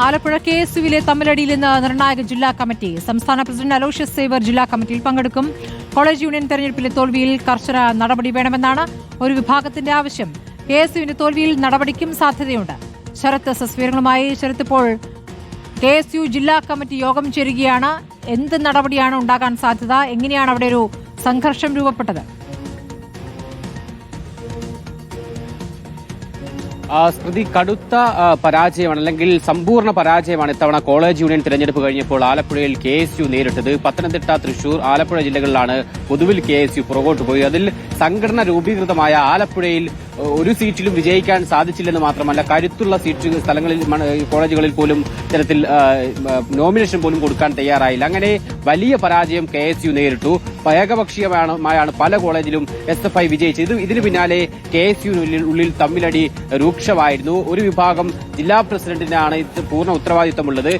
Alappuzha K S യുവിലെ തമ്മിലടിയിൽ ഇന്ന് നിർണായക ജില്ലാ കമ്മിറ്റി. സംസ്ഥാന പ്രസിഡന്റ് അലോഷ്യസ് സേവർ ജില്ലാ കമ്മിറ്റിയിൽ പങ്കെടുക്കും. കോളേജ് യൂണിയൻ തെരഞ്ഞെടുപ്പിലെ തോൽവിയിൽ കർശന നടപടി വേണമെന്നാണ് ഒരു വിഭാഗത്തിന്റെ ആവശ്യം. കെ എസ് യുവിന്റെ തോൽവിയിൽ നടപടിക്കും സാധ്യതയുണ്ട്. ശരത് എസ് വിവരങ്ങളുമായി ശരത് ഇപ്പോൾ കെ എസ് യു ജില്ലാ കമ്മിറ്റി യോഗം ചേരുകയാണ്. എന്ത് നടപടിയാണ് ഉണ്ടാകാൻ സാധ്യത? എങ്ങനെയാണ് അവിടെ ഒരു സംഘർഷം രൂപപ്പെട്ടത്? സ്മൃതി കടുത്ത പരാജയമാണ് അല്ലെങ്കിൽ സമ്പൂർണ പരാജയമാണ് ഇത്തവണ കോളേജ് യൂണിയൻ തിരഞ്ഞെടുപ്പ് കഴിഞ്ഞപ്പോൾ ആലപ്പുഴയിൽ കെ എസ് യു നേരിട്ടത്. പത്തനംതിട്ട തൃശൂർ ആലപ്പുഴ ജില്ലകളിലാണ് പൊതുവിൽ കെ എസ് യു പുറകോട്ട് പോയി അതിൽ സംഘടന രൂപീകൃതമായ ആലപ്പുഴയിൽ ഒരു സീറ്റിലും വിജയിക്കാൻ സാധിച്ചില്ലെന്ന് മാത്രമല്ല കരുത്തുള്ള സീറ്റ് സ്ഥലങ്ങളിൽ കോളേജുകളിൽ പോലും ഇത്തരത്തിൽ നോമിനേഷൻ പോലും കൊടുക്കാൻ തയ്യാറായില്ല. അങ്ങനെ വലിയ പരാജയം കെ എസ് യു നേരിട്ടു. ഏകപക്ഷീയമായാണ് പല കോളേജിലും എസ് എഫ് ഐ വിജയിച്ചത്. ഇത് ഇതിന് പിന്നാലെ കെ എസ് യു ഉള്ളിൽ തമ്മിലടി രൂക്ഷമായിരുന്നു. ഒരു വിഭാഗം ജില്ലാ പ്രസിഡന്റിനാണ് പൂർണ ഉത്തരവാദിത്തമുള്ളത്.